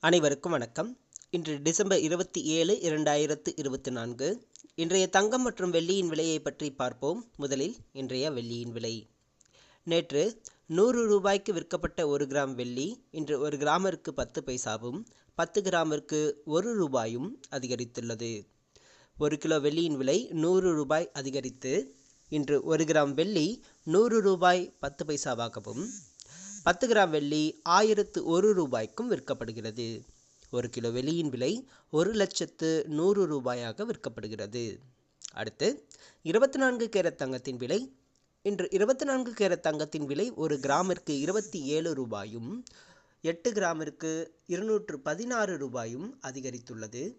அனைவருக்கும் வணக்கம். இன்று டிசம்பர் இருபத்தி ஏழு இரண்டாயிரத்து இருபத்தி நான்கு. இன்றைய தங்கம் மற்றும் வெள்ளியின் விலையை பற்றி பார்ப்போம். முதலில் இன்றைய வெள்ளியின் விலை. நேற்று நூறு ரூபாய்க்கு விற்கப்பட்ட ஒரு கிராம் வெள்ளி இன்று ஒரு கிராமிற்கு பத்து பைசாவும் பத்து கிராமிற்கு ஒரு ரூபாயும் அதிகரித்துள்ளது. ஒரு கிலோ வெள்ளியின் விலை நூறு ரூபாய் அதிகரித்து இன்று ஒரு கிராம் வெள்ளி நூறு ரூபாய் பத்து பைசாவாகவும் பத்து கிராம் வெள்ளி ஆயிரத்து ஒரு ரூபாய்க்கும் விற்கப்படுகிறது. ஒரு கிலோ வெள்ளியின் விலை ஒரு லட்சத்து நூறு ரூபாயாக விற்கப்படுகிறது. அடுத்து இருபத்தி நான்கு கேரட் தங்கத்தின் விலை. இன்று இருபத்தி நான்கு கேரட் தங்கத்தின் விலை ஒரு கிராமிற்கு இருபத்தி ஏழு ரூபாயும் எட்டு கிராமிற்கு இருநூற்று பதினாறு ரூபாயும் அதிகரித்துள்ளது.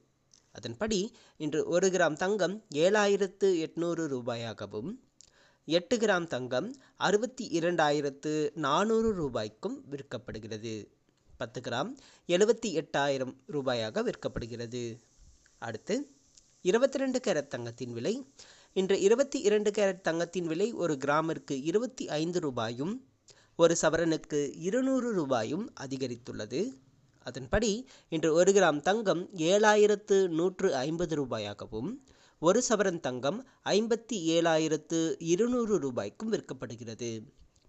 அதன்படி இன்று ஒரு கிராம் தங்கம் ஏழாயிரத்து எட்நூறு ரூபாயாகவும் எட்டு கிராம் தங்கம் அறுபத்தி இரண்டாயிரத்து நானூறு ரூபாய்க்கும் விற்கப்படுகிறது. பத்து கிராம் எழுபத்தி எட்டாயிரம் ரூபாயாக விற்கப்படுகிறது. அடுத்து இருபத்தி ரெண்டு கேரட் தங்கத்தின் விலை. இன்று இருபத்தி இரண்டு கேரட் தங்கத்தின் விலை ஒரு கிராமிற்கு இருபத்தி ஐந்து ரூபாயும் ஒரு சவரனுக்கு இருநூறு ரூபாயும் அதிகரித்துள்ளது. அதன்படி இன்று ஒரு கிராம் தங்கம் ஏழாயிரத்து நூற்று ஐம்பது ரூபாயாகவும் ஒரு சவரன் தங்கம் ஐம்பத்தி ஏழாயிரத்து இருநூறு ரூபாய்க்கும் விற்கப்படுகிறது.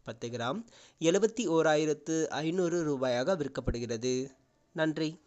பத்து கிராம் எழுபத்தி ஓராயிரத்து ஐநூறு ரூபாயாக விற்கப்படுகிறது. நன்றி.